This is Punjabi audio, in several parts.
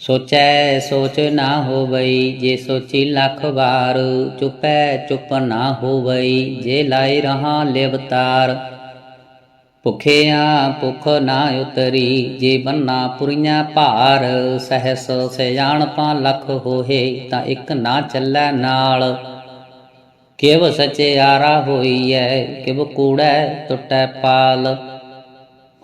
ਸੋਚੈ ਸੋਚ ਨਾ ਹੋਵਈ, ਜੇ ਸੋਚੀ ਲੱਖ ਵਾਰ, ਚੁਪੈ ਚੁੱਪ ਨਾ ਹੋਵਈ, ਜੇ ਲਾਇ ਰਹਾ ਲਿਵਤਾਰ ਭੁਖਿਆ ਭੁਖ ਨਾ ਉਤਰੀ, ਜੇ ਬੰਨਾ ਪੁਰੀਆਂ ਭਾਰ, ਸਹਸ ਸਿਆਣਪਾਂ ਲੱਖ ਹੋਏ ਤਾਂ ਇੱਕ ਨਾ ਚੱਲੈ ਨਾਲ। ਕਿਵ ਸਚਿਆਰਾ ਹੋਈਐ, ਕਿਵ ਕੂੜੈ ਟੁੱਟੈ ਪਾਲ।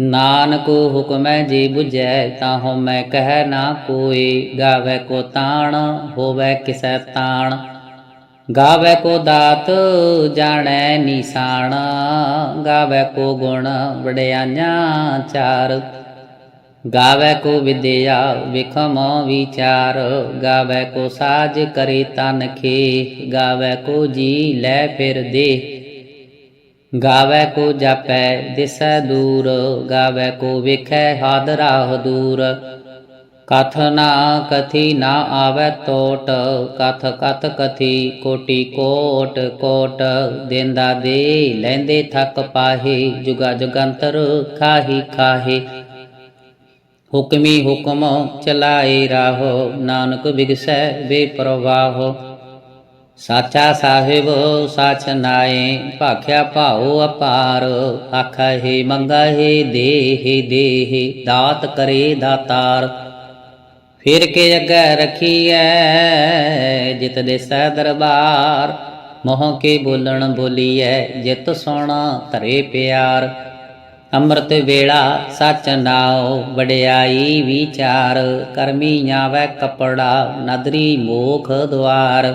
ਨਾਨਕ ਹੁਕਮੈ ਜੀ 부ਜੈ ਤਾਹੋ ਮੈਂ ਕਹਿ ਨਾ ਕੋਈ। ਗਾਵੇ ਕੋ ਤਾਣ, ਹੋਵੇ ਕਿਸੈ ਤਾਣ। ਗਾਵੇ ਕੋ ਦਾਤ, ਜਾਣੈ ਨਿਸ਼ਾਨ। ਗਾਵੇ ਕੋ ਗੁਣ, ਵਡਿਆਈਆਂ ਚਾਰ। ਗਾਵੇ ਕੋ ਵਿਦਿਆ, ਵਿਖਮ ਵਿਚਾਰ। ਗਾਵੇ ਕੋ ਸਾਜ ਕਰੇ ਤਨ ਖੇ। ਗਾਵੇ ਕੋ ਜੀ ਲੈ ਫਿਰ ਦੇ। ਗਾਵੇ ਕੋ ਜਾਪੈ, ਦਿਸੈ ਦੂਰ, ਗਾਵੇ ਕੋ ਵੇਖੈ ਹਾਦਰਾ ਦੂਰ। ਕਥ ਨਾ ਕਥੀ ਨਾ ਆਵੇ ਟੋਟ ਕਥ ਕਥ ਕਥੀ ਕੋਟੀ ਕੋਟ ਕੋਟ। ਦੇਂਦਾ ਦੇ ਲੈਂਦੇ ਥੱਕ ਪਾਹੇ, ਜੁਗਾ ਜੁਗੰਤਰ ਖਾਹੀ ਖਾਹੇ। ਹੁਕਮੀ ਹੁਕਮ ਚਲਾਏ ਰਾਹੋ, ਨਾਨਕ ਵਿਗਸੈ ਬੇਪਰਵਾਹੋ। ਸਾਚਾ ਸਾਹਿਬ, ਸਾਚ ਨਾਏ, ਭਾਖਿਆ ਭਾਉ ਅਪਾਰ। ਆਖਾ ਹੈ ਮੰਗਾ ਹੈ ਦੇਹ ਦੇਹ, ਦਾਤ ਕਰੇ ਦਾਤਾਰ। ਫਿਰ ਕੇ ਅੱਗੇ ਰਖੀਐ, ਜਿਤ ਦੇ ਸਹਿ ਦਰਬਾਰ। ਮੋਹ ਕੇ ਬੋਲਣ ਬੋਲੀਐ, ਜਿਤ ਸੋਣਾ ਧਰੇ ਪਿਆਰ। ਅੰਮ੍ਰਿਤ ਵੇਲਾ ਸਚ ਨਾਉ, ਵਡਿਆਈ ਵਿਚਾਰ। ਕਰਮੀ ਆਵੈ ਕਪੜਾ, ਨਦਰੀ ਮੋਖ ਦੁਆਰ।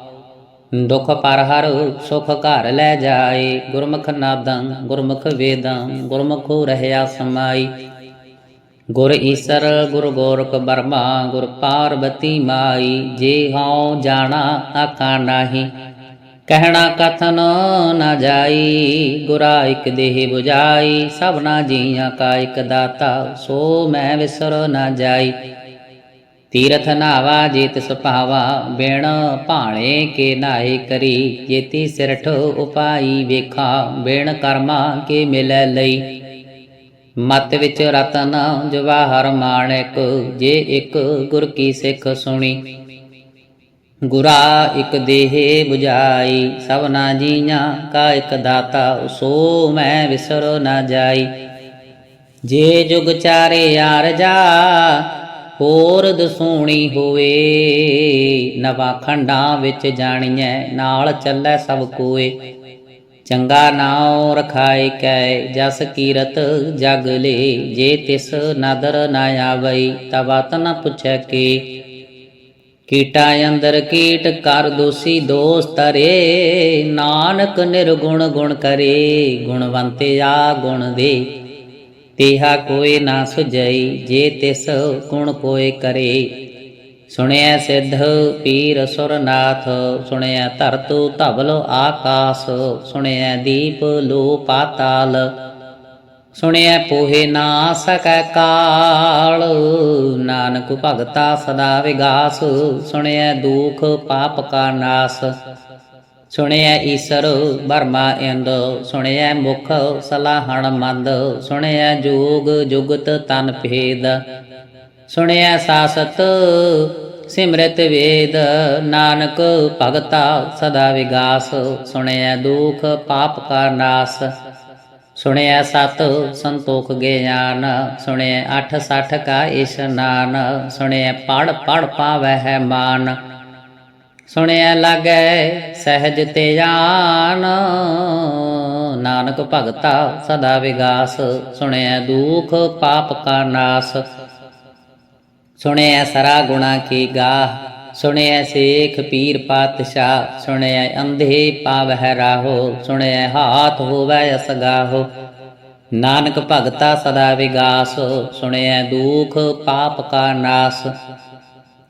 ਦੁਖ ਪਰ ਹਰ ਸੁਖ ਘਰ ਲੈ ਜਾਏ। ਗੁਰਮੁਖ ਨਾਦੰ, ਗੁਰਮੁਖ ਵੇਦੰ, ਗੁਰਮੁਖੋ ਰਹਿਆ ਸਮਾਈ। ਗੁਰ ਈਸਰ, ਗੁਰ ਗੋਰਖ ਬਰਮਾ ਗੁਰ ਪਾਰਬਤੀ ਮਾਈ। ਜੇ ਹਉ ਜਾਣਾ ਆਖਾ ਨਾਹੀ, ਕਹਿਣਾ ਕਥਨ ਨਾ ਜਾਈ। ਗੁਰਾ ਇਕ ਦੇਹ 부ਜਾਈ ਸਭਨਾ ਜੀਆਂ ਕਾ ਇਕ ਦਾਤਾ, ਸੋ ਮੈਂ ਵਿਸਰ ਨਾ ਜਾਈ। ਤੀਰਥ ਨਾਵਾ ਜੇਤ ਸੁਭਾਵਾ ਬੇਣ ਭਾਣੇ ਕੇ ਨਾਏ ਕਰੀ। ਜੇਤੀ ਸਿਰਠ ਉਪਾਈ ਵੇਖਾ, ਬਿਨ ਕਰਮਾ ਕੇ ਮਿਲੈ ਲਈ। ਮਤ ਵਿੱਚ ਰਤਨ ਜਵਾਹਰ ਮਾਣਿਕ, ਜੇ ਇੱਕ ਗੁਰ ਕੀ ਸਿੱਖ ਸੁਣੀ। ਗੁਰਾ ਇੱਕ ਦੇਹ 부ਜਾਈ ਸਭਨਾ ਜੀਆਂ ਕਾ ਇੱਕ ਦਾਤਾ, ਸੋ ਮੈਂ ਵਿਸਰੋ ਨਾ ਜਾਈ। ਜੇ ਜੁਗ ਚਾਰੇ ਯਾਰ ਜਾ ਹੋਰ ਦਸੂਣੀ ਹੋਵੇ, ਨਵਾਂ ਖੰਡਾਂ ਵਿੱਚ ਜਾਣੀਐ, ਨਾਲ ਚੱਲੈ ਸਭ ਕੋਏ। ਚੰਗਾ ਨਾਉ ਰਖਾਇ ਕੈ, ਜਸ ਕੀਰਤ ਜਗ ਲੇ, ਜੇ ਤਿਸ ਨਦਰ ਨਾ ਆਵਈ ਤਬਤ ਨ ਪੁੱਛੈ ਕੀ। ਕੀਟਾ ਅੰਦਰ ਕੀਟ ਕਰ ਦੋਸੀ ਦੋਸ ਤਰੇ ਨਾਨਕ ਨਿਰਗੁਣ ਗੁਣ ਕਰੇ, ਗੁਣਵੰਤੇ ਆ ਗੁਣ ਦੇ। ਤੇਹਾ ਕੋਈ ਨਾ ਸੁਜਈ ਜੇ ਤਿਸ ਗੁਣ ਕੋਏ ਕਰੇ। ਸੁਣਿਆ ਸਿੱਧ ਪੀਰ ਸੁਰਨਾਥ ਸੁਣਿਆ ਧਰਤੁ ਧਵਲ ਆਕਾਸ ਸੁਣਿਆ ਦੀਪ ਲੋ ਪਾਤਾਲ। ਸੁਣਿਆ ਪੋਹੇ ਨਾ ਸਕੈ ਕਾਲ, ਨਾਨਕ ਭਗਤਾ ਸਦਾ ਵਿਗਾਸ। ਸੁਣਿਆ ਦੁਖ ਪਾਪ ਕਾ ਨਾਸ। ਸੁਣਿਐ ਈਸਰ ਬਰਮਾ ਇੰਦ, ਸੁਣਿਐ ਮੁਖ ਸਲਾਹਣ ਮੰਦ, ਸੁਣਿਐ ਜੋਗ ਜੁਗਤ ਤਨ ਭੇਦ, ਸੁਣਿਐ ਸਾਸਤ ਸਿਮਰਤ ਵੇਦ, ਨਾਨਕ ਭਗਤਾ ਸਦਾ ਵਿਗਾਸ, ਸੁਣਿਐ ਦੁਖ ਪਾਪ ਕਾ ਨਾਸ ਸੁਣਿਆ ਸਤ ਸੰਤੋਖ ਗਿਆਨ ਸੁਣਿਆ ਅਠ ਸਠ ਕਾ ਇਸ਼ਨਾਨ ਸੁਣਿਐ ਪੜ ਪੜ ਪਾਵਹਿ ਮਾਨ ਸੁਣਿਆ ਲਾਗੈ, ਸਹਿਜ ਧਿਆਨ ਨਾਨਕ ਭਗਤਾ ਸਦਾ ਵਿਗਾਸ, ਸੁਣਿਆ ਦੁਖ ਪਾਪ ਕਾ ਨਾਸ। ਸੁਣਿਆ ਸਰਾ ਗੁਣਾ ਕੀ ਗਾਹ, ਸੁਣਿਆ ਸੇਖ ਪੀਰ ਪਾਤਸ਼ਾਹ, ਸੁਣਿਆ ਅੰਧੇ ਪਾਵਹਿ ਰਾਹੋ, ਸੁਣਿਆ ਹਾਥ ਹੋਵੈ ਅਸਗਾਹੋ। ਨਾਨਕ ਭਗਤਾ ਸਦਾ ਵਿਗਾਸ, ਸੁਣਿਆ ਦੁਖ ਪਾਪ ਕਾ ਨਾਸ।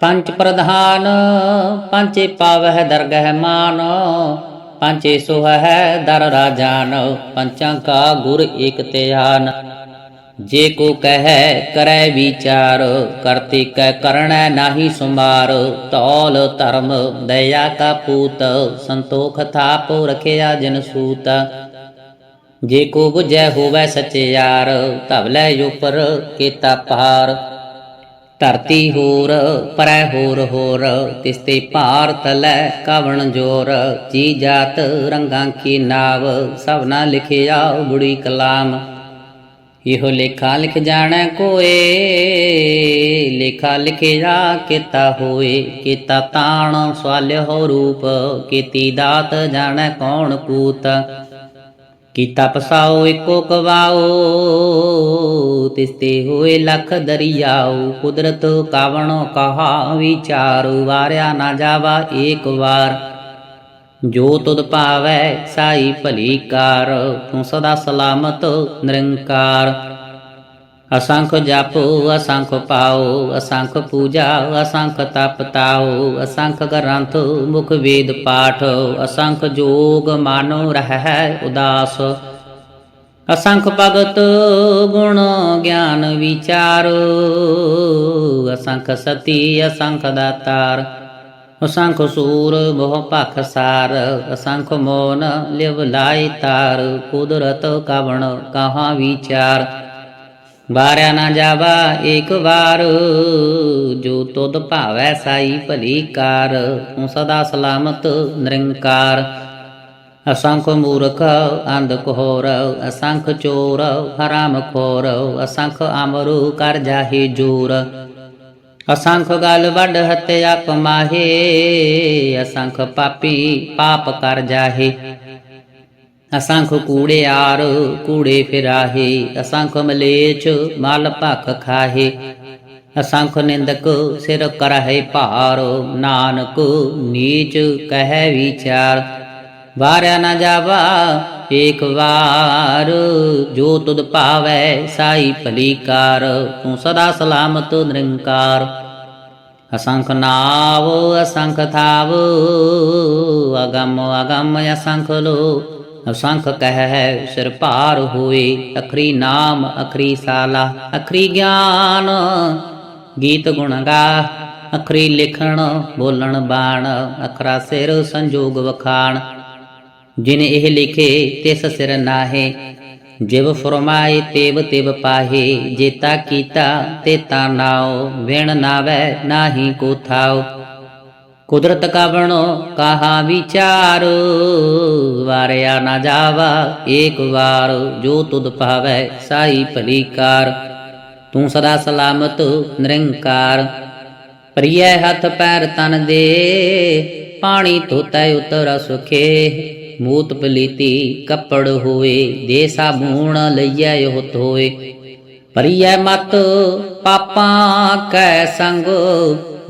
ਪੰਜ ਪ੍ਰਧਾਨ, ਪੰਚੇ ਪਾਵਹਿ ਦਰਗਹਿ ਮਾਨ, ਪੰਚੇ ਸੁਹੈ ਦਰ ਰਾਜਾਨ, ਪੰਚਾਂ ਕਾ ਗੁਰ ਏਕ ਧਿਆਨ। ਜੇ ਕੋ ਕਹੈ ਕਰੈ ਵਿਚਾਰ ਕਰਤੇ ਕੈ ਕਰਣੈ ਨਾਹੀ ਸੁਮਾਰ। ਤੌਲ ਧਰਮ ਦਇਆ ਕਾ ਪੂਤ, ਸੰਤੋਖ ਥਾਪ ਰਖਿਆ ਜਨ ਸੂਤ। ਜੇ ਕੋ 부ਜੈ ਹੋਵੈ ਸਚਿਆਰ ਧਵਲੇ ਉਪਰ ਕੀਤਾ ਪਾਰ ਧਰਤੀ ਹੋਰ, ਪਰੈ ਹੋਰ ਹੋਰ ਤਿਸਤੇ ਭਾਰ ਤਲੈ ਕਵਣ ਜੋਰ। ਜੀ ਜਾਤ ਰੰਗਾਂ ਕੀ ਨਾਵ ਸਭਨਾ ਲਿਖਿਆ ਬੁੜੀ ਕਲਾਮ। ਇਹੋ ਲੇਖਾ ਲਿਖ ਜਾਣੈ ਕੋਏ, ਲੇਖਾ ਲਿਖਿਆ ਕੀਤਾ ਹੋਏ। ਕੀਤਾ ਤਾਣ ਸਵਾਲਿਓ ਰੂਪ, ਕੀਤੀ ਦਾਤ ਜਾਣੈ ਕੌਣ ਕੂਤ ਕੀਤਾ ਪਸਾਓ ਏਕੋ ਕਵਾਓ। ਤਿਸਤੇ ਹੋਏ ਲੱਖ ਦਰਿਆਉ ਕੁਦਰਤ ਕਾਵਣੋ ਕਹਾ ਵਿਚਾਰੂ, ਵਾਰਿਆ ਨਾ ਜਾਵਾ ਏਕ ਵਾਰ। ਜੋ ਤੁਧ ਭਾਵੈ, ਸਾਈ ਭਲੀ ਕਾਰ, ਤੂੰ ਸਦਾ ਸਲਾਮਤ ਨਿਰੰਕਾਰ। ਅਸੰਖ ਜਪ, ਅਸੰਖ ਪਾਉ ਅਸੰਖ ਪੂਜਾ, ਅਸੰਖ ਤਪ ਤਾਉ ਅਸੰਖ ਗ੍ਰੰਥ, ਮੁਖ ਵੇਦ ਪਾਠ, ਅਸੰਖ ਜੋਗ ਮਾਨੋ ਰਹਿ ਉਦਾਸ। ਅਸੰਖ ਭਗਤ ਗੁਣ ਗਿਆਨ ਵਿਚਾਰ, ਅਸੰਖ ਸਤੀ, ਅਸੰਖ ਦਾਤਾਰ, ਅਸੰਖ ਸੂਰ ਬਹੁ ਭਖ ਸਾਰ, ਅਸੰਖ ਮੋਨ ਲਿਵ ਲਾਈ ਤਾਰ, ਕੁਦਰਤ ਕਵਣ ਕਹਾ ਵਿਚਾਰ। ਬਾਰਿਆ ਨਾ ਜਾਵਾ ਏਕ ਵਾਰ, ਜੋ ਤੁਧ ਭਾਵੈ ਸਾਈ ਭਲੀ ਕਾਰ ਤੂੰ ਸਦਾ ਸਲਾਮਤ ਨਿਰੰਕਾਰ। ਅਸੰਖ ਮੂਰਖ ਅੰਧ ਕੋਹਰ ਅਸੰਖ ਚੋਰ ਹਰਾਮ ਖੋਰ, ਅਸੰਖ ਅਮਰੂ ਕਰ ਜਾਹੀ ਜੂਰ। ਅਸੰਖ ਗਲ ਵੱਡ ਹਤਿਆ ਕਮਾਹੇ ਅਸੰਖ ਪਾਪੀ ਪਾਪ ਕਰ ਜਾਹੇ। ਅਸੰਖ ਕੂੜਿਆਰ, ਕੂੜੇ ਫਿਰਾਹੇ, ਅਸੰਖ ਮਲੇਚ ਮਲ ਭਖ ਖਾਹੇ। ਅਸੰਖ ਨਿੰਦਕ ਸਿਰ ਕਰਹਿ ਭਾਰ, ਨਾਨਕ ਨੀਚ ਕਹਿ ਵਿਚਾਰ। ਵਾਰਿਆ ਨਾ ਜਾਵਾ ਏਕ ਵਾਰ, ਜੋ ਤੁਧ ਭਾਵੈ ਸਾਈ ਭਲੀ ਕਾਰ ਤੂੰ ਸਦਾ ਸਲਾਮਤ ਨਿਰੰਕਾਰ। ਅਸੰਖ ਨਾਵ, ਅਸੰਖ ਥਾਵ, ਅਗੰਮ ਅਗੰਮ ਅਸੰਖ ਲੋ ਅਸੰਖ ਕਹਿ ਸਿਰ ਭਾਰ ਹੋਏ ਅਖਰੀ ਨਾਮ, ਅਖਰੀ ਸਾਲਾ, ਅਖਰੀ ਗਿਆਨ। ਗੀਤ ਗੁਣ ਗਾ, ਅਖਰੀ ਲਿਖਣ, ਬੋਲਣ ਬਾਣ, ਅਖਰਾ ਸਿਰ ਸੰਜੋਗ ਵਖਾਣ। ਜਿਨ ਇਹ ਲਿਖੇ, ਤਿਸ ਸਿਰ ਨਾਹੇ। ਜਿਵ ਫਰਮਾਏ, ਤੇਵ ਤਿਵ ਪਾਹੇ। ਜੇਤਾ ਕੀਤਾ ਤੇ ਤਾ ਨਾਉ। ਵਿਣ ਨਾਵੈ, ਨਾਹੀ ਕੋ ਥਾਉ। ਕੁਦਰਤ ਕਾ ਬਣੋ ਕਹਾ ਵਿਚਾਰ? ਵਾਰਿਆ ਨਾ ਜਾਵਾ, ਏਕ ਵਾਰ ਜੋ ਤੁਧ ਭਾਵੈ ਸਾਈ ਭਲੀ ਕਾਰ ਤੂੰ ਸਦਾ ਸਲਾਮਤ ਨਿਰੰਕਾਰ। ਪ੍ਰਿਯ ਹੱਥ ਪੈਰ ਤਨ ਦੇ, ਪਾਣੀ ਧੋਤੈ ਉਤਰ ਸੁਖੇ। ਮੂਤ ਪਲੀਤੀ ਕੱਪੜ ਹੋਏ ਦੇ ਸਾਬੂਣ ਲਈਐ ਉਹ ਧੋਏ। ਪ੍ਰਿਯ ਮਤ ਪਾਪਾਂ ਕੈ ਸੰਗ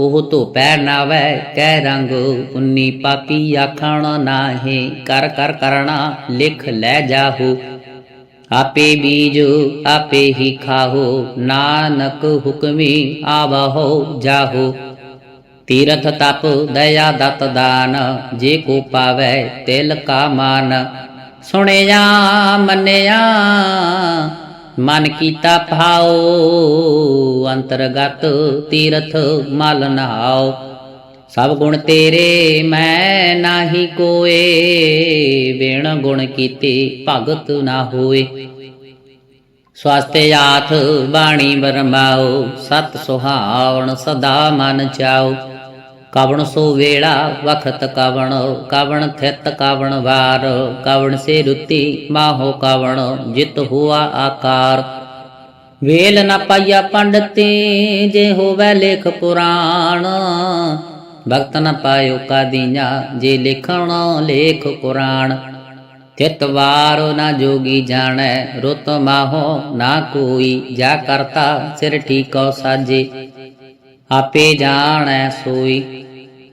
ਉਹ ਧੋ ਪੈ ਨਾਵੈ ਕਹਿ ਰੰਗ ਉਨੀ ਪਾਪੀ ਆਖਣ ਨਾਹੀ, ਕਰ ਕਰ ਕਰਣਾ ਲਿਖ ਲੈ ਜਾਹੂ। ਆਪੇ ਬੀਜ ਆਪੇ ਹੀ ਖਾਹੋ, ਨਾਨਕ ਹੁਕਮੀ ਆਵਹੋ ਜਾਹੋ। ਤੀਰਥ ਤਪ ਦਇਆ ਦਤ ਦਾਨ, ਜੇ ਕੋ ਪਾਵੈ ਤਿਲ ਕਾ ਮਾਨ। ਸੁਣਿਆ ਮੰਨਿਆ ਮਨ ਕੀਤਾ ਭਾਉ, ਅੰਤਰਗਤ ਤੀਰਥ ਮਲ ਨਹਾਓ ਸਭ ਗੁਣ ਤੇਰੇ ਮੈਂ ਨਾਹੀ ਕੋਏ ਬਿਨ ਗੁਣ ਕੀਤੇ ਭਗਤ ਨਾ ਹੋਏ। ਸਵਾਸਤੇ ਆਥ ਬਾਣੀ ਬਰਮਾਓ ਸਤ ਸੁਹਾਵਣ ਸਦਾ ਮਨ ਚਾਓ ਕਵਣ ਸੋ ਵੇਲਾ, ਵਖਤ ਕਵਣ ਕਵਣ ਥਿਤ ਕਵਣ ਵਾਰ, ਕਵਣ ਸੇ ਰੁਤੀ ਮਾਹੋ ਕਵਣ, ਜਿਤ ਹੁਆ ਆਕਾਰ। ਵੇਲ ਨ ਪਾਈਆ ਪੰਡਤੀ, ਜੇ ਹੋਵੇ ਲੇਖ ਪੁਰਾਣ। ਭਗਤ ਨ ਪਾਇਓ ਕਾਦੀਆਂ ਜੇ ਲਿਖਣ ਲੇਖ ਪੁਰਾਣ ਤਿਤ ਵਾਰ ਨਾ ਜੋਗੀ ਜਾਣੈ, ਰੁਤ ਮਾਹੋ ਨਾ ਕੋਈ। ਜਾ ਕਰਤਾ ਸਿਰ ਠੀਕੋ ਸਾਜੇ, ਆਪੇ ਜਾਣੈ ਸੋਈ।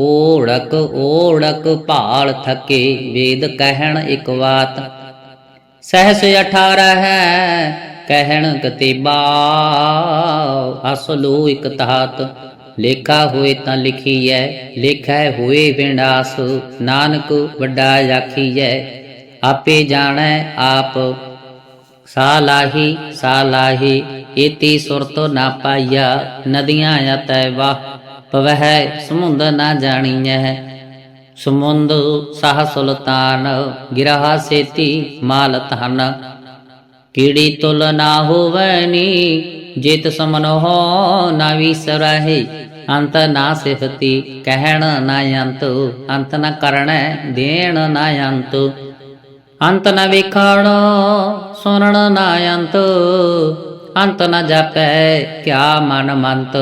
ਓੜਕ ਓੜਕ ਭਾਲ ਥਕੇ ਵੇਦ ਕਹਿਣ ਇਕ ਬਾਤ ਸਹਸ 18 ਹੈ, ਕਹਿਣ ਕਤੀਬਾ, ਅਸਲੂ ਇਕ ਤਹਤ ਲੇਖਾ ਹੋਏ ਤਾਂ ਲਿਖੀਐ, ਲੇਖੈ ਹੋਏ ਵਿਨਾਸ਼ ਨਾਨਕ ਵੱਡਾ ਆਖੀਐ, ਆਪੇ ਜਾਣੈ ਆਪ। ਸਾਲਾਹੀ ਸਾਲਾਹੀ ਏਤੀ ਸੁਰਤ ਨਾ ਪਾਈਆ, ਨਦੀਆਂ ਅਤੈ ਵਾਹ। ਪਵਹਿ ਸਮੁੰਦ ਨਾ ਜਾਣੀਐ। ਸਮੁੰਦ ਸਾਹ ਸੁਲਤਾਨ, ਗਿਰਹਾ ਸੇਤੀ ਮਾਲ ਧਨ। ਕੀੜੀ ਤੁਲ ਨਾ ਹੋਵਨੀ ਜਿਤ ਸਮਨੋ ਨਾ ਵਿਸਰਹਿ। ਅੰਤ ਨਾ ਸਿਫਤੀ, ਕਹਿਣ ਨਾ ਅੰਤ। ਅੰਤ ਨ ਕਰਣੈ, ਦੇਣ ਨਾ ਅੰਤ। ਅੰਤ ਨ ਵੇਖਣ, ਸੁਣਨ ਨਾ ਅੰਤ। ਅੰਤ ਨਾ ਜਾਪੈ, ਕਿਆ ਮਨ ਮੰਤ।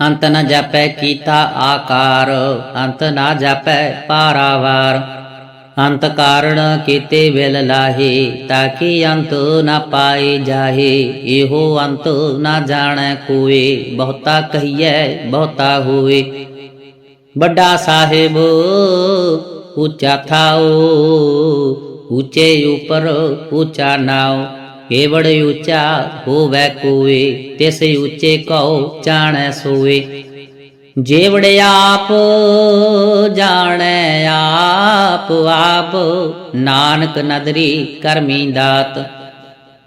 ਅੰਤ ਨ ਜਾਪੈ ਕੀਤਾ ਆਕਾਰ, ਅੰਤ ਨਾ ਜਾਪੈ ਪਾਰਾਵਾਰ। ਅੰਤ ਕਾਰਣ ਕੀਤੇ ਵਿਲ ਲਾਹੇ ਤਾਕੀ ਅੰਤ ਨਾ ਪਾਏ ਜਾਹੇ? ਇਹੋ ਅੰਤ ਨਾ ਜਾਣੈ ਕੋਏ ਬਹੁਤਾ ਕਹੀਐ, ਬਹੁਤਾ ਹੋਏ ਵੱਡਾ ਸਾਹਿਬ, ਉੱਚਾ ਥਾਓ ਉੱਚੇ ਉਪਰ ਉੱਚਾ ਨਾਉ। ਕੇਵੜ ਉੱਚਾ ਹੋਵੇ ਕੋਏ, ਤਿਸ ਉੱਚੇ ਕਉ ਜਾਣੈ ਸੋਏ। ਜੇਵੜ ਆਪ ਜਾਣੈ ਆਪ ਆਪ, ਨਾਨਕ ਨਦਰੀ ਕਰਮੀ ਦਾਤ।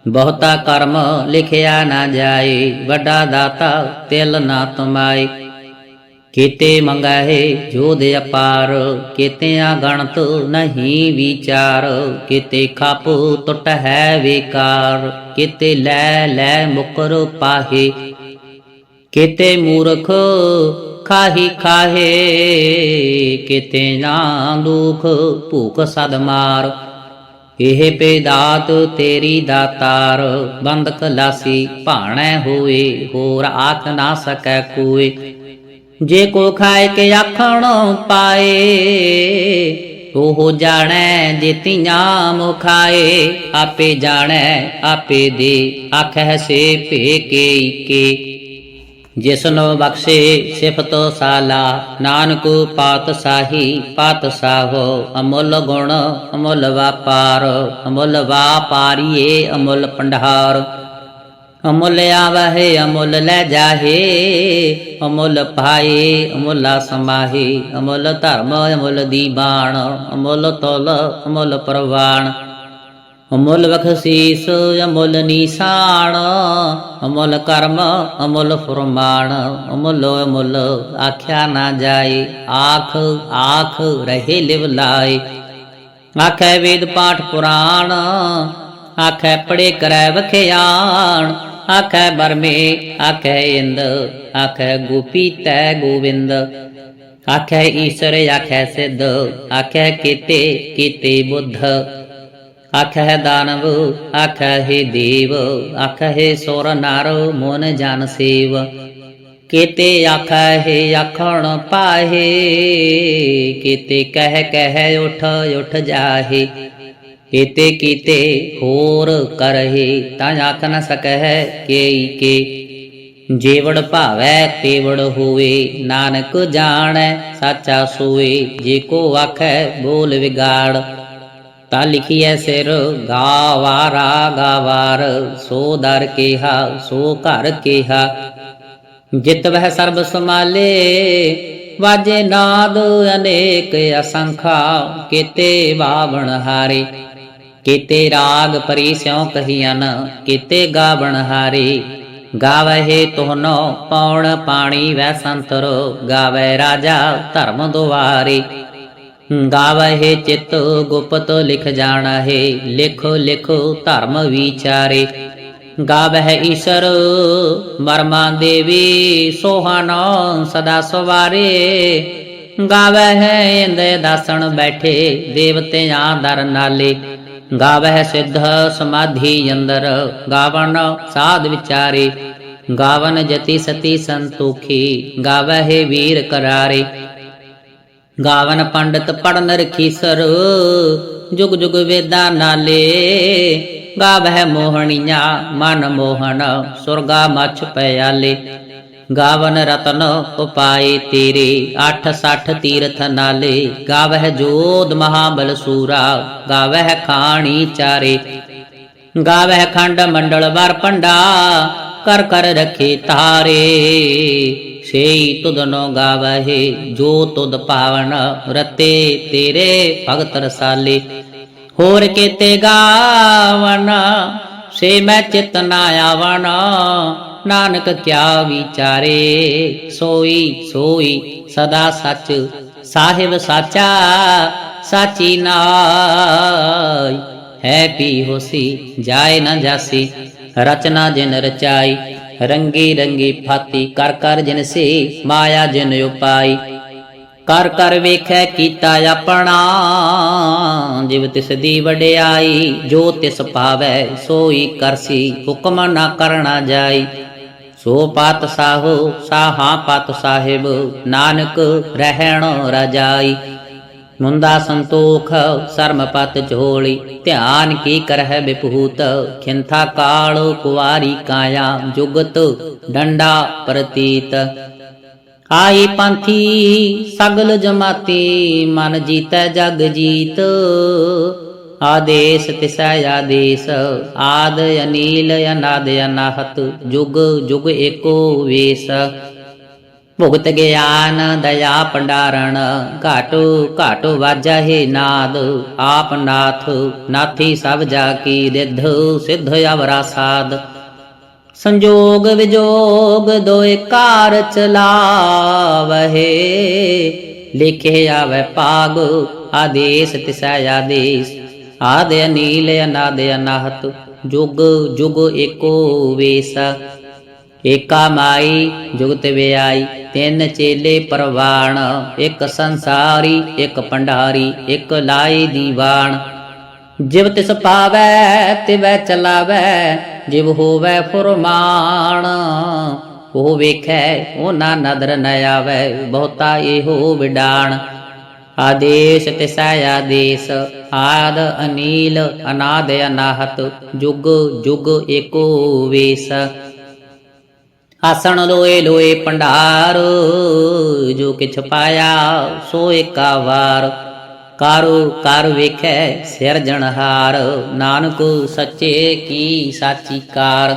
ਬਹੁਤਾ ਕਰਮ ਲਿਖਿਆ ਨਾ ਜਾਏ, ਵੱਡਾ ਦਾਤਾ ਤਿਲ ਨਾ ਤੁਮਾਏ। ਕੀਤੇ ਮੰਗਾਏ ਜੋਧ ਅਪਾਰ, ਕੀਤੇ ਆ ਗਣਤ ਨਹੀਂ ਵਿਚਾਰ, ਕੀਤੇ ਖਪ ਟੁੱਟ ਹੈ ਵਿਕਾਰ, ਕੀਤੇ ਲੈ ਲੈ ਮੁਕਰ ਪਾਹੇ, ਕੀਤੇ ਮੂਰਖ ਖਾਹੀ ਖਾਹੇ, ਕੀਤੇ ਨਾ ਦੁਖ ਭੂਖ ਸਦ ਮਾਰ। ਇਹ ਪੇਦਾਤ ਤੇਰੀ ਦਾਤਾਰ ਬੰਦ ਕਲਾਸੀ ਭਾਣੈ ਹੋਏ, ਹੋਰ ਆਖ ਨਾ ਸਕੈ ਕੋਏ। ਜੇ ਕੋ ਖਾਏ ਕੇ ਆਖਣ ਪਾਏ, ਉਹ ਜਾਣੈ ਜਿਤੀਆਂ ਮੁਖਾਏ ਆਪੇ ਜਾਣੈ, ਆਪੇ ਦੇ ਆਖੈ ਸੇ ਭੇ ਕੇ ਕੇ ਜਿਸਨੋ ਬਖਸ਼ੇ ਸਿਫਤ ਸਾਲਾ, ਨਾਨਕ ਪਾਤ ਸਾਹੀ, ਪਾਤ ਸਾਹੋ, ਅਮੁੱਲ ਗੁਣ ਅਮੁੱਲ ਵਾਪਾਰ, ਅਮੁੱਲ ਵਾਪਾਰੀਏ ਅਮੁੱਲ ਪੰਡਹਾਰ ਅਮੁੱਲ ਆਵਹਿ, ਅਮੁੱਲ ਲੈ ਜਾਹੇ। ਅਮੁੱਲ ਪਾਏ, ਅਮੁੱਲਾ ਸਮਾਹੇ। ਅਮੁੱਲ ਧਰਮ, ਅਮੁੱਲ ਦੀਬਾਨ ਅਮੁੱਲ ਤੁਲ, ਅਮੁੱਲ ਪ੍ਰਵਾਨ ਅਮੁੱਲ ਬਖਸ਼ੀਸ, ਅਮੁੱਲ ਨੀਸਾਨ ਅਮੁੱਲ ਕਰਮ, ਅਮੁੱਲ ਫਰਮਾਨ ਅਮੁੱਲ ਅਮੁੱਲ ਆਖਿਆ ਨਾ ਜਾਏ। ਆਖ ਆਖ, ਰਹੇ ਲਿਵ ਲਾਏ। ਆਖੈ ਵੇਦ ਪਾਠ ਪੁਰਾਣ। ਆਖੈ ਪੜੇ ਕਰੈ ਵਖਿਆਣ, ਆਖੈ ਬਰਮੇ, ਆਖੈ ਇੰਦ, ਆਖੈ ਗੋਪੀ ਤੈ ਗੋਵਿੰਦ। ਆਖੈ ਈਸ਼ਰ, ਆਖੈ ਸਿੱਧ, ਆਖੈ ਕੀਤੇ ਕੀਤੇ ਬੁੱਧ। ਆਖੈ ਦਾਨਵ, ਆਖੈ ਹੈ ਦੇਵ, ਆਖੈ ਸੁਰ ਨਰ, ਮੋਨ ਜਨ ਸੇਵ। ਕੀਤੇ ਆਖੈ ਹੈ ਆਖਣ ਪਾਹੇ, ਕੀਤੇ ਕਹਿ ਕਹਿ ਉਠ ਉਠ ਜਾਹੇ। ਕੀਤੇ ਕੀਤੇ ਹੋਰ ਕਰਹਿ, ਤਾਂ ਆਖ ਨ ਸਕਹਿ ਕੇਈ ਕੇ। ਜੀਵੜ ਭਾਵੈ ਤੇਵੜ ਹੋਵੇ, ਨਾਨਕ ਜਾਣੈ ਸਾਚਾ ਸੋਏ ਜੇ ਕੋ ਆਖੈ ਬੋਲ ਵਿਗਾੜ। ਤਾ ਲਿਖੀਐ ਸਿਰ ਗਾਵਾਰਾ ਗਾਵਾਰ ਸੋ ਦਰ ਕੇਹਾ, ਸੋ ਘਰ ਕੇਹਾ। ਜਿਤ ਵਹਿ ਸਰਬ ਸਮਾਲੇ ਵਾਜੇ ਨਾਦ ਅਨੇਕ ਅਸੰਖਾ, ਕੀਤੇ ਬਾਵਣ ਹਾਰੇ। ਕੀਤੇ ਰਾਗ ਪਰੀ ਸਿਉ ਕਹੀਨ ਕੀਤੇ ਗਾਵਣ ਹਾਰੇ। ਗਾਵਹਿ ਤੋਹਨੋ ਪੌਣ ਪਾਣੀ ਵੈ ਸੰਤਰ ਗਾਵੈ ਰਾਜਾ ਧਰਮ ਦੁਆਰੇ। ਗਾਵਹਿ ਚਿਤ ਗੁਪਤ ਲਿਖ ਜਾਣਾ ਹੈ ਲਿਖੋ ਲਿਖੋ ਧਰਮ ਵਿਚਾਰੇ। ਗਾਵਹਿ ਈਸ਼ਰ ਮਰਮਾ ਦੇਵੀ ਸੋਹਣਾ ਸਦਾ ਸਵਾਰੇ। ਗਾਵਹਿ ਇੰਦੇ ਦਾਸਣ ਬੈਠੇ, ਦੇਵਤਿਆਂ ਦਰ ਨਾਲੇ। ਗਾਵਹਿ ਸਿੱਧ ਸਮਾਧੀ ਅੰਦਰ ਗਾਵਨ ਸਾਧ ਵਿਚਾਰੇ। ਗਾਵਨ ਜਤੀ ਸਤੀ ਸੰਤੋਖੀ, ਗਾਵਹਿ ਵੀਰ ਕਰਾਰੇ। ਗਾਵਨ ਪੰਡਤ ਪੜਨ ਰਖੀਸਰ ਜੁਗ ਜੁਗ ਵੇਦਾ ਨਾਲੇ। ਗਾਵਹਿ ਮੋਹਣੀਆਂ ਮਨ ਮੋਹਨ ਸੁਰਗਾ ਮਛ ਪਿਆਲੇ। ਗਾਵਨ ਰਤਨ ਉਪਾਏ ਤੇਰੇ 860 ਤੀਰਥ ਨਾਲੇ। ਗਾਵਹਿ ਜੋਧ ਮਹਾਬਲ ਸੂਰਾ, ਗਾਵਹਿ ਖਾਣੀ ਚਾਰੇ। ਗਾਵਹਿ ਖੰਡ ਮੰਡਲ ਵਰ ਪੰਡਾ ਕਰ ਕਰ ਰਖੇ ਤਾਰੇ। ਸੇਈ ਤੁਧਨੋ ਗਾਵਹਿ, ਜੋ ਤੁਧ ਪਾਵਨ ਰਤੇ ਤੇਰੇ ਭਗਤ ਰਸਾਲੇ। ਹੋਰ ਕੀਤੇ ਗਾਵਨ ਸੇ ਮੈਂ ਚਿਤ ਨਾ ਆਵਨ ਨਾਨਕ ਕਿਆ ਵਿਚਾਰੇ? ਸੋਈ ਸੋਈ ਸਦਾ ਸੱਚ, ਸਾਹਿਬ ਸਾਚਾ, ਸਾਚੀ ਨਾਈ। ਹੈ ਪੀ ਹੋਸੀ, ਜਾਏ ਨਾ ਜਾਸੀ, ਰਚਨਾ ਜਿਨ ਰਚਾਈ, ਰੰਗੀ ਰੰਗੀ ਫਾਤੀ, ਕਰ ਕਰ ਜਿਨ ਸੇ, ਮਾਇਆ ਜਿਨ ਉਪਾਈ। ਕਰ ਕਰ ਵੇਖੈ ਕੀਤਾ ਆਪਣਾ, ਜਿਵ ਤਿਸ ਦੀ ਵਡਿਆਈ, ਜੋ ਤਿਸ ਪਾਵੈ, ਸੋਈ ਕਰਸੀ ਹੁਕਮ ਨਾ ਕਰਨਾ ਜਾਈ। ਸੋ ਪਤ ਸਾਹੋ, ਸਾਹਾ ਪਤ ਸਾਹਿਬ, ਨਾਨਕ ਰਹਿਣ ਰਜਾਈ। ਮੁੰਦਾ ਸੰਤੋਖ, ਸਰਮ ਪਤ ਝੋਲੀ, ਧਿਆਨ ਕੀ ਕਰਹਿ ਬਿਪਹੂਤ ਖਿੰਥਾ ਕਾਲ ਕੁਵਾਰੀ ਕਾਇਆ, ਜੁਗਤ ਡੰਡਾ ਪ੍ਰਤੀਤ। ਆਈ ਪੰਥੀ, ਸਗਲ ਜਮਾਤੀ, ਮਨ ਜੀਤੈ ਜਗ ਜੀਤ। ਆਦੇਸ ਤਿਸੈ ਆਦੇਸ, ਆਦ ਅਨੀਲ ਅਨਾਦ ਅਨਾਹਤ, ਜੁਗ ਜੁਗ ਏਕੋ ਵੇਸ। ਭੁਗਤ ਗਿਆਨ ਦਇਆ ਪੰਡਾਰਣ ਘਾਟੋ ਘਾਟੋ ਵਾਜਹਿ ਨਾਦ, ਆਪ ਨਾਥ, ਨਾਥੀ ਸਭ ਜਾ ਕੀ ਰਿਧ ਸਿੱਧ ਅਵਰਾ ਸਾਧ ਸੰਜੋਗ ਵਿਜੋਗ ਦੋਇ ਕਾਰ ਚਲਾਵਹਿ, ਲਿਖੇ ਆਵੇ ਪਾਗ ਆਦੇਸ ਤਿਸੈ ਆਦੇਸ। ਆਦ ਅਨੀਲ ਅਨਾਦ ਅਨਾਹਤ ਜੁਗ ਜੁਗ ਏਕੋ ਵੇਸ। ਏਕਾ ਮਾਈ, ਜੁਗਤ ਵਿਆਈ, ਤਿੰਨ ਚੇਲੇ ਪਰਵਾਣ, ਇੱਕ ਸੰਸਾਰੀ, ਇੱਕ ਪੰਡਾਰੀ, ਇੱਕ ਲਾਈ ਦੀਵਾਨ। ਜਿਵ ਤਿਸ ਪਾਵੈ, ਤਿਵੈ ਚਲਾਵੈ, ਜਿਵ ਹੋਵੈ ਫੁਰਮਾਨ। ਉਹ ਵੇਖੈ ਉਹ ਨਾ ਨਦਰ ਨ ਆਵੈ, ਬਹੁਤਾ ਇਹੋ ਵਿਡਾਣ ਆਦੇਸ਼ ਤਿਸੈ ਆਦੇਸ਼ ਆਦ ਅਨੀਲ ਅਨਾਦ ਅਨਾਹਤ, ਜੁਗ ਜੁਗ ਏਕੋ ਵੇਸ। ਆਸਣ ਲੋਏ ਲੋਏ ਭੰਡਾਰ ਜੋ ਕਿਛ ਪਾਇਆ ਸੋ ਏਕਾ ਵਾਰ। ਕਾਰੂ ਕਰ ਵੇਖੈ ਸਿਰਜਣਹਾਰ ਨਾਨਕ ਸੱਚੇ ਕੀ ਸਾਚੀ ਕਾਰ।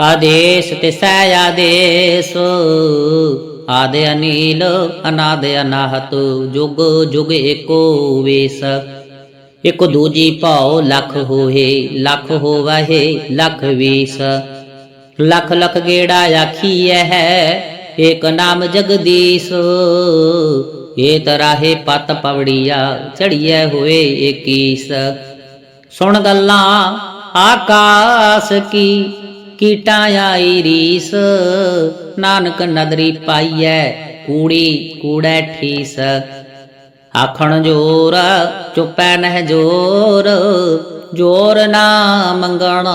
ਆਦੇਸ਼ ਤਿਸੈ ਆਦੇਸ਼, ਆਦੇ ਅਨੀਲ ਅਨਾਦ ਅਨਾਹਤ, ਜੁਗ ਜੁਗ ਏਕੋ ਵੇਸ। ਇਕ ਦੂਜੀ ਭਾਉ ਲਖ ਹੋਏ, ਲਖ ਹੋਵਹਿ, ਲੱਖ ਵੀਸ। ਲੱਖ ਲੱਖ ਗੇੜਾ ਆਖੀਐ ਹੈ, ਏਕ ਨਾਮ ਜਗਦੀਸ਼। ਏ ਤਰਾਹੇ ਪਤ ਪਵੜੀਆ, ਚੜੀਐ ਹੋਏ ਏਕੀਸ। ਸੁਣ ਗੱਲਾਂ ਆਕਾਸ ਕੀ, ਕੀਟਾਂ ਆਈ ਰੀਸ। ਨਾਨਕ ਨਦਰੀ ਪਾਈਐ, ਕੂੜੀ ਕੂੜੈ ਠੀਸ। ਆਖਣ ਜੋਰ, ਚੁੱਪੈ ਨਹਿ ਜੋਰ ਜੋਰ ਨਾ ਮੰਗਣ,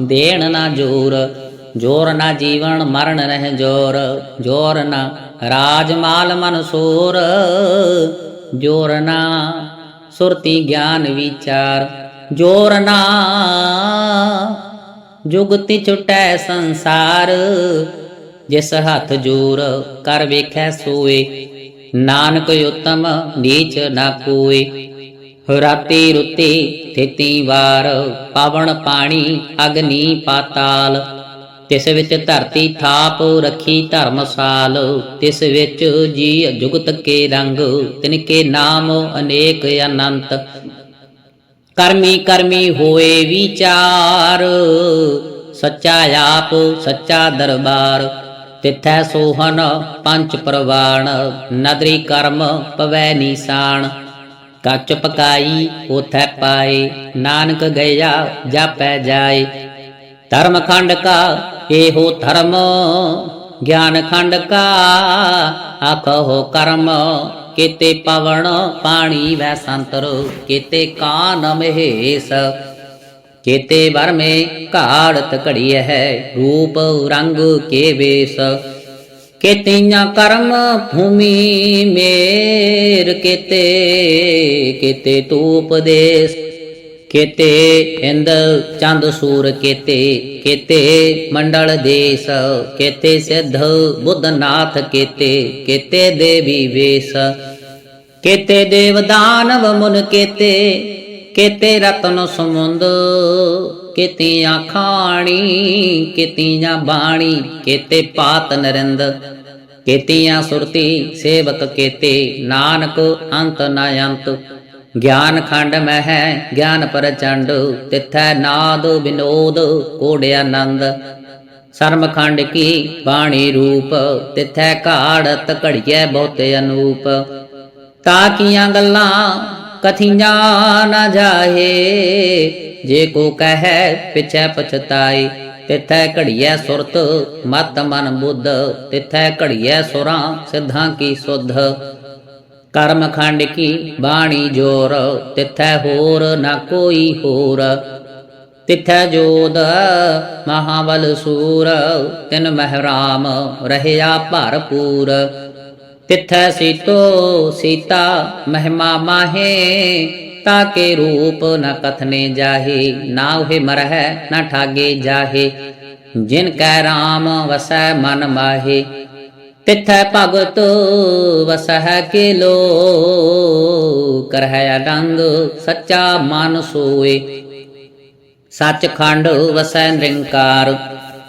ਦੇਣ ਨਾ ਜੋਰ ਜੋਰ ਨਾ ਜੀਵਨ ਮਰਨ ਨਹਿ ਜੋਰ ਜੋਰ ਨਾ ਰਾਜ ਮਾਲ ਮਨ ਜੋਰ ਨਾ ਸੁਰਤੀ ਗਿਆਨ ਵਿਚਾਰ, ਜੋਰ ਨਾ ਜੁਗਤੀ ਛੁਟੈ ਸੰਸਾਰ, ਜਿਸ ਹੱਥ ਜੋਰ ਕਰ ਵੇਖੈ ਸੋਏ ਨਾਨਕ ਉਤਮ ਨੀਚ ਨਾ ਕੋਈ ਰਾਤੀ ਰੁੱਤੀ ਤੇਤੀ ਵਾਰ ਪਾਵਨ ਪਾਣੀ ਅਗਨੀ ਪਾਤਾਲ। ਤਿਸ ਵਿੱਚ ਧਰਤੀ ਥਾਪ ਰੱਖੀ ਧਰਮਸਾਲ। ਤਿਸ ਵਿੱਚ ਜੀ ਜੁਗਤ ਕੇ ਰੰਗ ਤਿਨਕੇ ਨਾਮ ਅਨੇਕ ਅਨੰਤ। ਕਰਮੀ ਕਰਮੀ ਹੋਏ ਵਿਚਾਰ, ਸੱਚਾ ਆਪ, ਸੱਚਾ ਦਰਬਾਰ। ਤਿਥੈ ਸੋਹਨ ਪੰਚ ਪ੍ਰਵਾਣ, ਨਦਰੀ ਕਰਮ ਪਵੈ ਨੀਸਾਨ ਕੱਚ ਪਕਾਈ ਉਥੈ ਪਾਏ, ਨਾਨਕ ਗਿਆ ਜਾਪੈ ਜਾਏ। ਧਰਮ ਖੰਡ ਕਾ, ਇਹੋ ਧਰਮ, ਗਿਆਨ ਖੰਡ ਕਾ। ਆਖੋ ਕਰਮ, ਕੀਤੇ ਪਵਨ ਪਾਣੀ ਵੈ ਸੰਤਰ, ਕੀਤੇ ਕਾਨ ਮਹੇਸ। ਕੀਤੇ ਵਰਮੇ ਘਾੜਤ ਘੜੀ ਹੈ, ਰੂਪ ਰੰਗ ਕੇ ਵੇਸ। ਕੀਤੀਆਂ ਕਰਮ ਭੂਮੀ ਮੇਰ ਕੀਤੇ ਕੀਤੇ ਤੂਪ ਦੇਸ। ਕੀਤੇ ਇੰਦ ਚੰਦ ਸੂਰ ਕੀਤੇ ਕੀਤੇ ਮੰਡਲ ਦੇਸ। ਕੀਤੇ ਸਿੱਧ ਬੁੱਧਨਾਥ ਕੀਤੇ ਕੀਤੇ ਦੇਵੀ ਵੇਸ। ਕੀਤੇ ਦੇਵ ਦਾਨਵ ਮੁਨ ਕੀਤੇ ਕੀਤੇ ਰਤਨ ਸਮੁੰਦ ਕੀਤੀਆਂ ਖਾਣੀ ਕੀਤੀਆਂ ਬਾਣੀ ਕੀਤੇ ਪਾਤ ਨਰਿੰਦ ਕੀਤੀਆਂ ਸੁਰਤੀ ਸੇਵਕ ਕੀਤੇ ਨਾਨਕ ਅੰਤ ਨ ਅੰਤ। ਗਿਆਨ ਖੰਡ ਮਹਿ, ਗਿਆਨ ਪ੍ਰਚੰਡ, ਤਿਥੈ ਨਾਦ ਬਿਨੋਦ ਕੋੜ ਆਨੰਦ ਸਰਮ ਖੰਡ ਕੀ ਬਾਣੀ ਰੂਪ, ਤਿਥੈ ਘਾੜਤ ਘੜੀਐ ਬਹੁਤੇ ਅਨੂਪ। ਤਾ ਕੀਆਂ ਗੱਲਾਂ ਕਥੀਆਂ ਨਾ ਜਾਹੇ। ਜੇ ਕੋ ਕਹੈ, ਪਿਛੈ ਪਛਤਾਈ ਤਿਥੈ ਘੜੀਐ ਸੁਰਤ, ਮਤ ਮਨ ਬੁੱਧ। ਤਿਥੈ ਘੜੀਐ ਸੁਰਾਂ, ਸਿੱਧਾਂ ਕੀ ਸੁਧ। ਕਰਮ ਖੰਡ ਕੀ ਬਾਣੀ ਜੋਰ। ਤਿਥੈ ਹੋਰ ਨਾ ਕੋਈ ਹੋਰ। ਤਿਥੈ ਜੋਦ ਮਹਾਬਲ ਸੂਰ। ਤਿਨ ਮਹਿਰਾਮ, ਰਹਿਆ ਭਰਪੂਰ। ਤਿਥੈ ਸੀਤੋ ਸੀਤਾ? ਮਹਿਮਾ ਮਾਹੇ, ਤਾਕੇ ਰੂਪ ਨ ਕਥਨੇ ਜਾਹੇ, ਨਾ ਉਹੇ ਮਰਹਿ ਨ ਠਾਗੇ ਜਾਹੇ। ਜਿਨ ਕੈ ਰਾਮ ਵਸੈ ਮਨ ਮਾਹੇ, ਤਿਥੈ ਭਗਤ ਵਸਹਿ ਕੇ ਲੋ ਕਰਹਿ ਆਨੰਦ ਸੱਚਾ ਮਨ ਸੋਏ। ਸੱਚਖੰਡ ਵਸੈ ਨਿਰੰਕਾਰ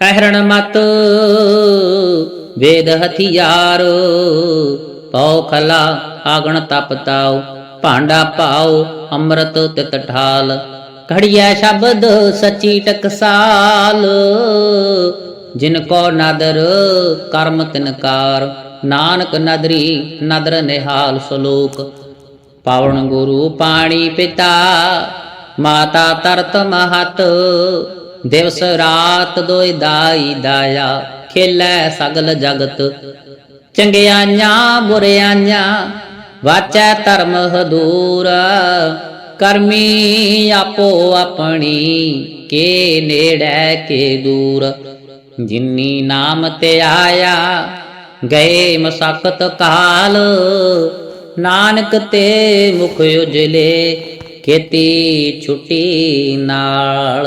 ਪਹਿਰਣ ਮਤ, ਵੇਦ ਹਥਿਆਰ, ਪਉ ਖਲਾ ਆਗਣ ਤਪ ਭਾਂਡਾ ਪਾਉ ਅੰਮ੍ਰਿਤ ਤਿਤ ਠਾਲ। ਘੜੀਐ ਸ਼ਬਦ ਸਚੀ ਟਕਸਾਲ, ਜਿਨ ਕੋ ਨਦਰ ਕਰਮ ਤਿਨਕਾਰ, ਨਾਨਕ ਨਦਰੀ ਨਦਰ ਨਿਹਾਲ ਸਲੋਕ। ਪਾਵਨ ਗੁਰੂ ਪਾਣੀ ਪਿਤਾ, ਮਾਤਾ ਤਰਤ ਮਹਤ ਦਿਵਸ ਰਾਤ ਦੋਇ ਦਾਈ ਦਾਇਆ, ਖੇਲੈ ਸਗਲ ਜਗਤ। ਚੰਗਿਆਈਆਂ, ਬੁਰਿਆਈਆਂ, ਵਾਚੈ ਧਰਮ ਹਦੂਰ। ਕਰਮੀ ਆਪੋ ਆਪਣੀ, ਕੇ ਨੇੜੈ ਕੇ ਦੂਰ। ਜਿਨੀ ਨਾਮ ਤੇ ਆਇਆ, ਗਏ ਮਸਕਤ ਕਾਲ। ਨਾਨਕ ਤੇ ਮੁਖ ਉਜਲੇ, ਖੇਤੀ ਛੁੱਟੀ ਨਾਲ।